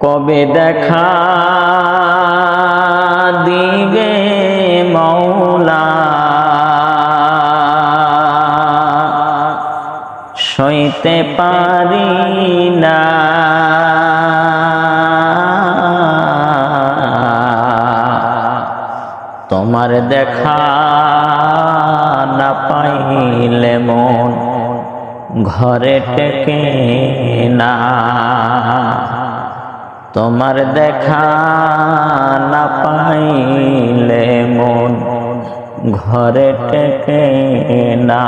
কবে দেখা দিবে মৌলা? সইতে পারি না। তোমার দেখা না পাইলে মন ঘরে টেকে না। তোমার দেখা না পাইলে মন ঘরে টেকে না।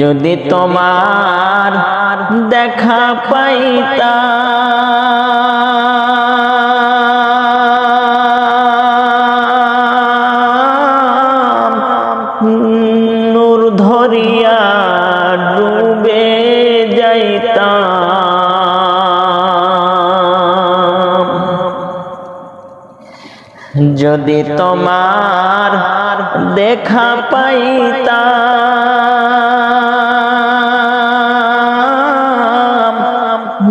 যদি তোমার দেখা পাইতা যদি তোমার দেখা পাইতাম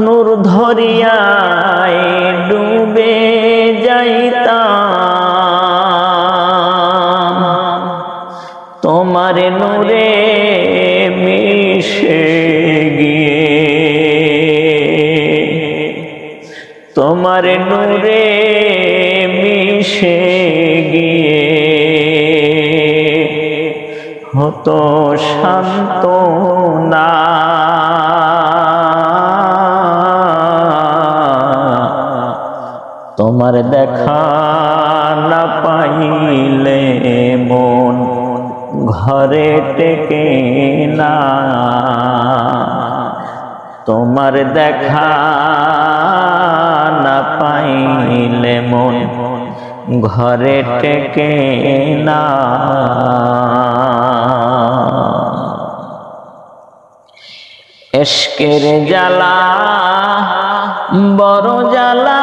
নূর ধরিয়ায় ডুবে যাইতাম। তোমার নূরে মিশে গিয়ে তোমার নূরে মিশে গিয়ে হতো শান্ত না তোমার দেখা না পাইলে মন ঘরে টেকে না। তোমার দেখা না পাইলে মন ঘরে টেকে না। এসকের জ্বালা বড় জ্বালা।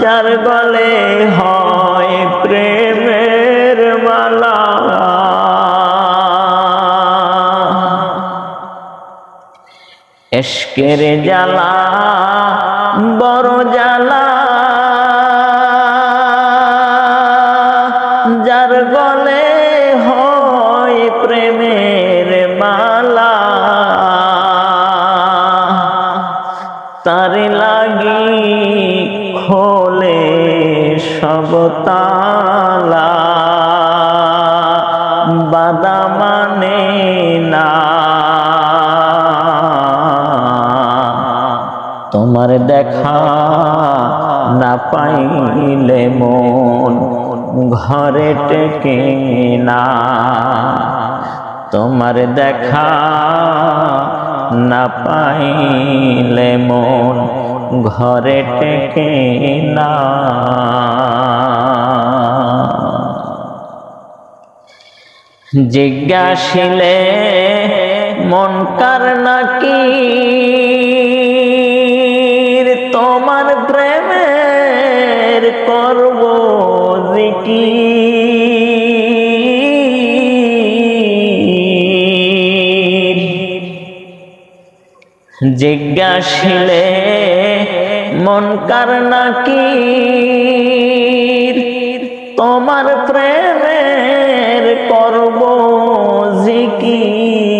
যার গলে এসকের জ্বালা, বড় জ্বালা। যার গলে হয় প্রেমের মালা। তার লাগি খোলে সব তালা। বাদা মানে না তোমার দেখা না পাইলে মন ঘরে টেকে না। তোমার দেখা না পাইলে মন ঘরে টেকে না। জিজ্ঞাসিলে, মন কার নাকি জিজ্ঞাসিলে, মন কার নাকি তোমার প্রেমের করব জিকির।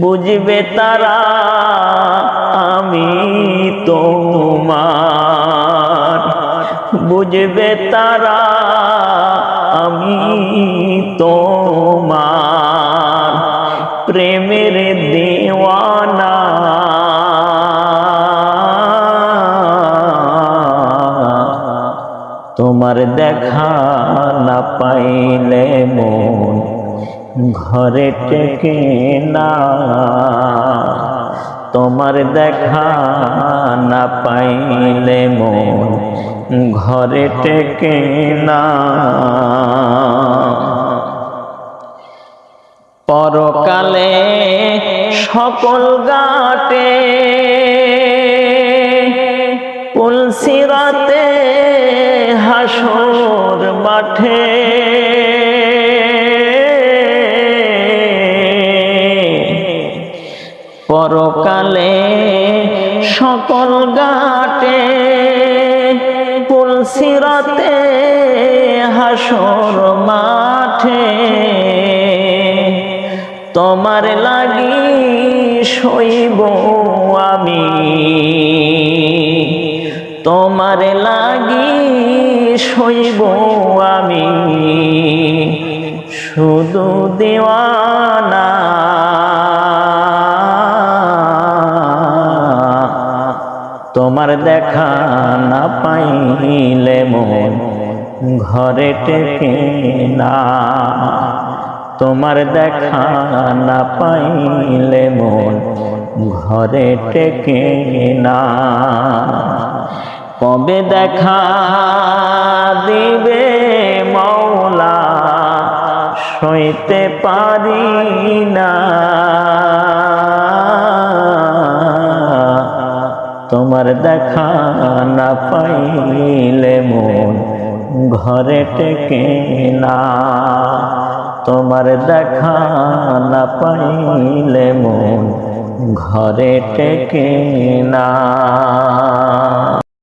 বুঝবে তারা আমি তোমার। বুঝবে তারা আমি তোমার। প্রেমের দেওয়ানা। তোমার দেখা না পাইলে মন ঘরে টেকে না। তোমার দেখা না পাইলে মন ঘরে টেকে না। পরকালে সকল গাটে পুলসিরাতে হাসর মাঠে। পরকালে সকল গাটে পুলসিরাতে হাসর মাঠে। তোমার লাগি শৈব আমি। তোমার লাগি শৈব আমি। শুধু দেওয়ানা। তোমার দেখা না পাইলে মন ঘরে টেকে না। তোমার দেখা না পাইলে মন ঘরে টেকে না। কবে দেখা দিবে মৌলা সইতে পারি না। তোমার দেখা না পাইলে মন ঘরে টেকে না। তোমার দেখা না পাইলে মন ঘরে টেকে না।